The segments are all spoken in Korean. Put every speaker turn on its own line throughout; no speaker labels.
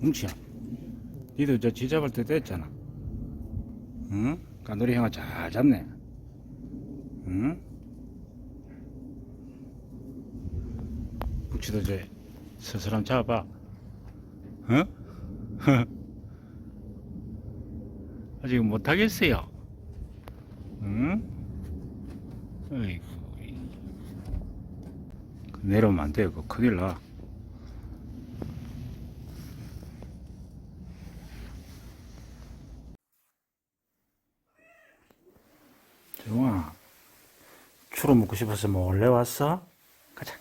뭉치야. 니도 저 지잡을 때 됐잖아. 응? 까놀이 형아 잘 잡네. 응? 뭉치도 이제 스스로 한번 잡아봐. 응? 아직 못하겠어요. 응? 어이구. 내려오면 안 돼요. 큰일 나. 정아, 추로 먹고 싶어서 몰래 왔어? 가자.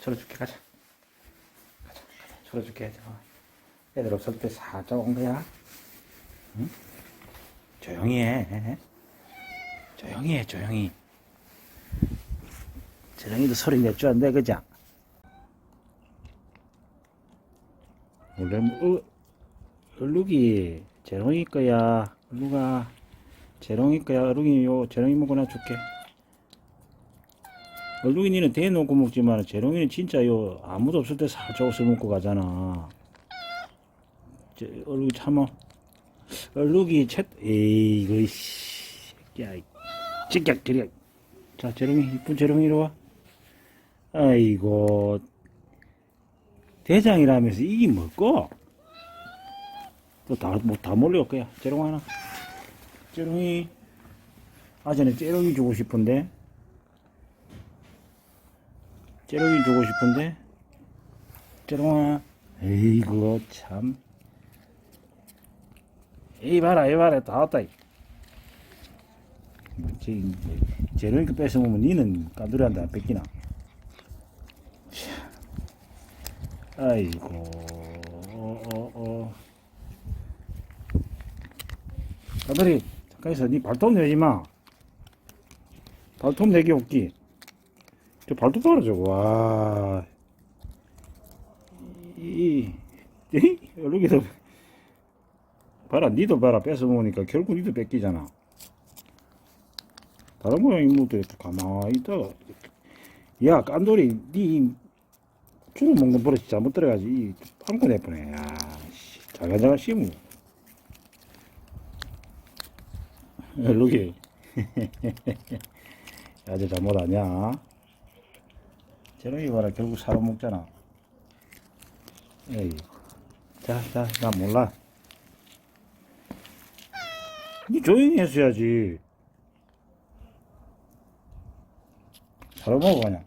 철어줄게, 가자. 가자, 가자. 철어줄게. 정아. 애들 없을 때 살짝 온 거야. 응? 조용히 해. 조용히 해, 조용히. 재정이도 소리 낼 줄 안돼, 그자? 원래 뭐, 어, 얼룩이 재롱이 거야. 얼룩아. 재롱이 거야. 얼룩이 요, 재롱이 먹고 나 줄게. 얼룩이 니는 대놓고 먹지만, 재롱이는 진짜 요, 아무도 없을 때 살짝 옷을 먹고 가잖아. 저, 얼룩이 참어. 얼룩이 챗, 에이, 이거, 씨. 야, 찌깍, 저리 자, 재롱이, 이쁜 재롱이 이리 와. 아이고, 대장이라면서 이게 뭐고? 또 다, 뭐, 다 몰려올 거야. 재롱 하나. 재롱이. 아, 전에 재롱이 주고 싶은데. 재롱이 주고 싶은데. 재롱아. 에이구, 참. 에이, 봐라, 에이, 봐라. 다 왔다. 이. 뭐지, 재롱이 그 뺏어먹으면 니는 까두리한테 안 뺏기나? 참. 아이고, 어, 어, 어. 아들이, 있어. 니 발톱 내지 마. 발톱 내기 없기. 저 발톱 봐라, 저거. 와. 이, 이, 여기서. 봐라, 니도 봐라. 뺏어 먹으니까 결국 니도 뺏기잖아. 다른 모양 인물들 가만히 있다가. 야, 깐돌이, 니 주로 먹는 버릇이 잘못 들어가지. 이 빵꾸 내보네. 야, 씨. 자가자가 씹어. 루기. 아주 잘못 아냐? 저놈이 봐라. 결국 사로 먹잖아. 에이. 자, 자, 나 몰라. 니 조용히 했어야지. 사로 먹어, 그냥.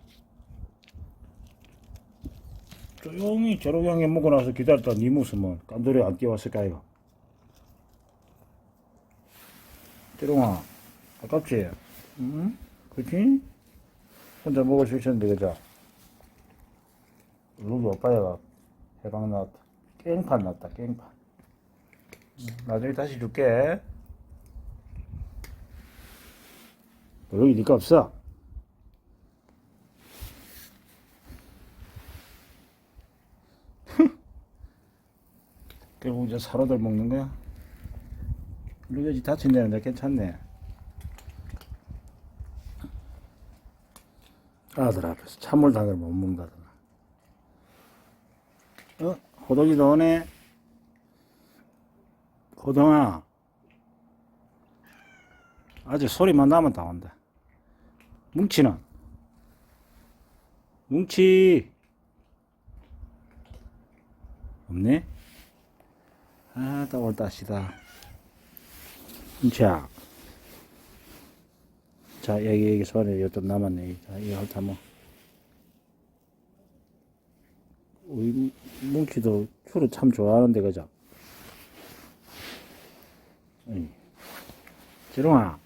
조용히 저렇게 한개 먹고 나서 기다렸다 니 모습은 깐돌이 안 뛰어왔을까 이거 찌롱아 아깝지? 응? 그치? 혼자 먹을 수 있었는데 그죠? 루기 오빠야가 해방 나왔다 깽판 났다 깽판 나중에 다시 줄게 루기 니가 없어 결국 이제 사로들 먹는 거야? 루게지 다친다는데 괜찮네. 아들 앞에서 찬물 당을 못 먹는다더나. 어? 호동이도 오네? 호동아. 아직 소리만 나면 다 온다. 뭉치는? 뭉치! 없네? 아, 또 올다시다. 자. 자, 여기, 여기 손에 요좀 남았네. 자, 이거 핥아 뭐. 우리 뭉치도 추를 참 좋아하는데, 그죠? 응. 지롱아,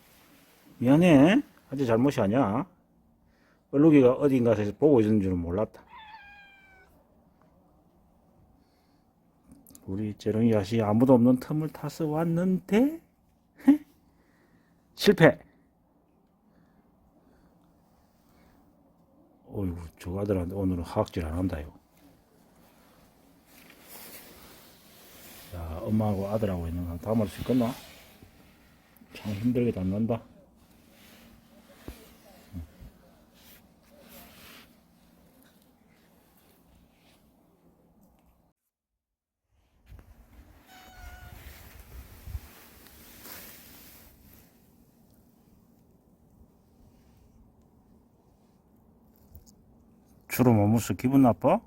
미안해. 아주 잘못이 아니야. 얼룩이가 어딘가에서 보고 있는 줄은 몰랐다. 우리 재롱이 아씨 아무도 없는 틈을 타서 왔는데 헤? 실패. 어이구 저 아들한테 오늘은 하악질 안 한다요. 야 엄마하고 아들하고 있는 한 다음을 수 있겠나? 참 힘들게 담는다. 주로 못 먹어 기분 나빠?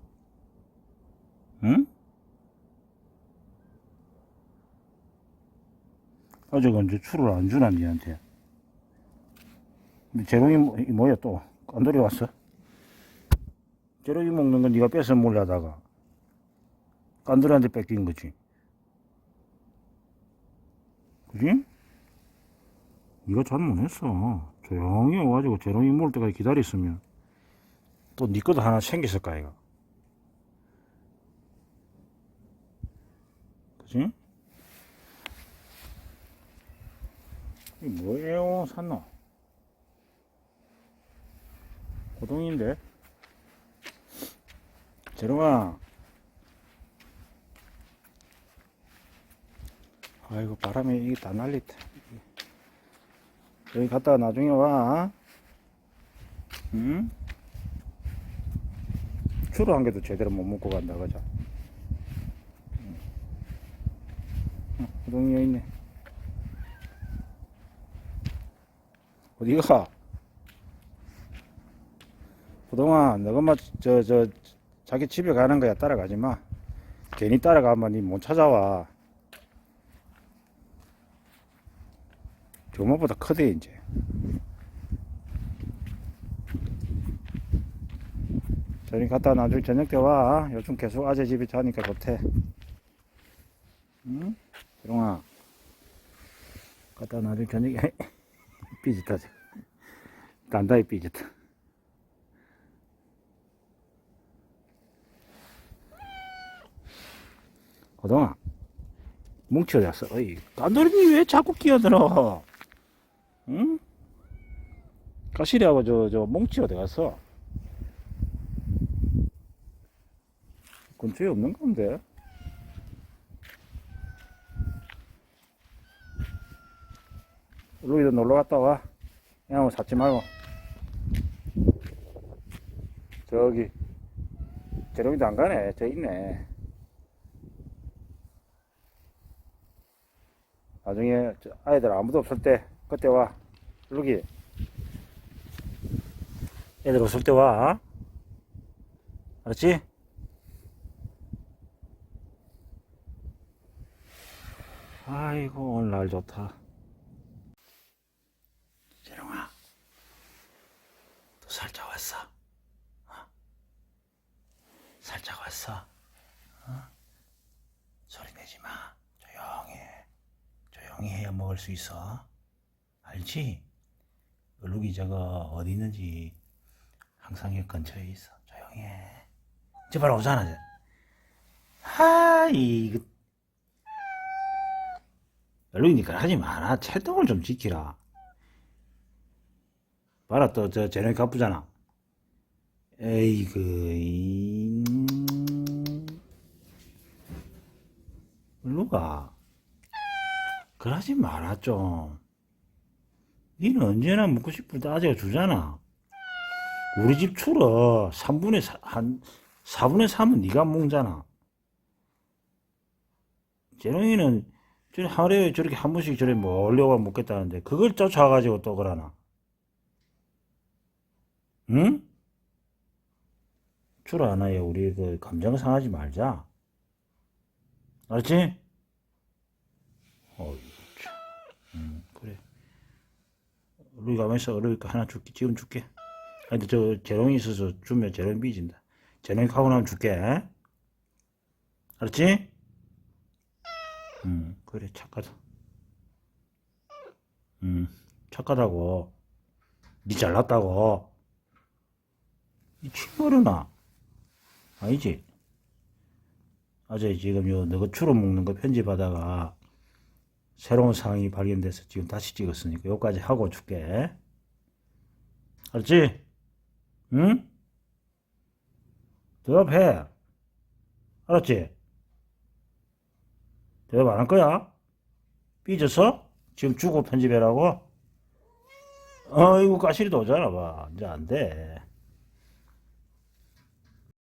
응? 어제가 이제 추를 안 주나 니한테 근데 재롱이 뭐- 이 뭐야 또 깐돌이 왔어? 재롱이 먹는 건 네가 뺏어 먹으려다가 깐돌이한테 뺏긴 거지 그지? 네가 잘못했어 조용히 와가지고 재롱이 먹을 때까지 기다렸으면 또 네 것도 하나 생겼을 까 이가 그지? 이 뭐예요 샀노? 고동인데 재롱아 아이고 바람에 이게 다 날렸다 여기 갔다가 나중에 와 응? 추루 한 개도 제대로 못 먹고 간다 그자 응, 호동이 여기 있네. 어디가? 호동아 너가 막저저 자기 집에 가는 거야 따라가지 마. 괜히 따라가면 니 못 찾아와. 저것보다 크대 이제 저리 갔다 나중에 저녁 때 와. 요즘 계속 아재 집에 자니까 좋대. 응? 재롱아. 갔다 나중에 저녁에. 지금. 단단히 삐졌다. 호동아. 뭉쳐졌어. 어이, 깐돌이니 왜 자꾸 끼어들어? 응? 가시리하고 저, 저, 뭉치 어디 갔어? 근처에 없는 건데. 루이도 놀러 갔다 와. 그냥 뭐 샀지 말고. 저기, 재롱이도 안 가네. 저 있네. 나중에 저 아이들 아무도 없을 때, 그때 와. 루기. 애들 없을 때 와. 알았지? 아이고 오늘 날 좋다 재롱아 또 살짝 왔어 어? 살짝 왔어 어? 소리 내지 마 조용히 해 조용히 해야 먹을 수 있어 알지? 얼룩이 저거 어디 있는지 항상 여기 근처에 있어 조용히 해 제발 오잖아. 하이 이거 열리니까 하지 마라. 채통을 좀 지키라. 봐라, 또, 저, 재능이 가쁘잖아. 에이 그, 이, 음. 일로가. 그러지 마라, 좀. 니는 언제나 먹고 싶을 때 아재가 주잖아. 우리 집 출어 3분의 4, 한, 4분의 3은 네가 먹잖아. 재능이는 저리 하루에 저렇게 한 번씩 저래 몰려가 먹겠다는데 그걸 쫓아가지고 또 그러나? 응? 줄 아나요. 우리 그 감정 상하지 말자. 알았지? 어이 참. 응, 그래. 우리 가만히 있어. 어려니까 하나 줄게. 지금 줄게. 근데 저 재롱이 있어서 주면 재롱이 삐진다. 재롱이 하고 나면 줄게. 알았지? 응, 그래, 착하다. 응, 착하다고. 니 잘났다고. 이 친모르나? 아니지? 어제 지금 요, 너가 추로 먹는 거 편집하다가 새로운 상황이 발견돼서 지금 다시 찍었으니까 요까지 하고 줄게. 알았지? 응? 대답해. 알았지? 대답 안 할 거야? 삐졌어? 지금 주고 편집해라고? 어이구, 까시리도 오잖아, 봐. 이제 안 돼.